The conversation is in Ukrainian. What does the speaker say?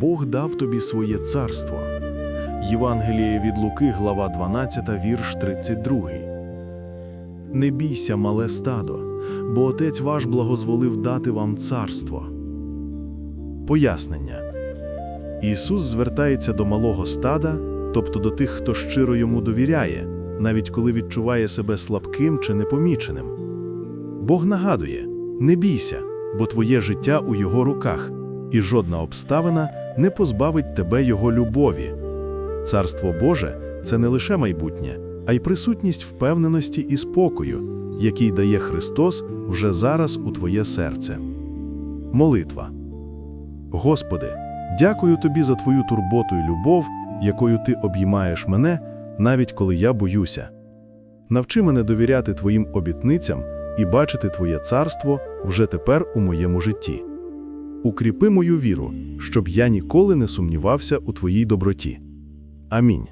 Бог дав тобі своє царство. Євангеліє від Луки, глава 12, вірш 32. Не бійся, мале стадо, бо Отець ваш благозволив дати вам царство. Пояснення. Ісус звертається до малого стада, тобто до тих, хто щиро йому довіряє, навіть коли відчуває себе слабким чи непоміченим. Бог нагадує: не бійся, бо твоє життя у його руках, і жодна обставина не позбавить тебе його любові. Царство Боже це не лише майбутнє, а й присутність впевненості і спокою, який дає Христос вже зараз у твоє серце. Молитва. Господи, дякую Тобі за Твою турботу і любов, якою Ти обіймаєш мене, навіть коли я боюся. Навчи мене довіряти Твоїм обітницям і бачити Твоє царство вже тепер у моєму житті. Укріпи мою віру, щоб я ніколи не сумнівався у Твоїй доброті. Амінь.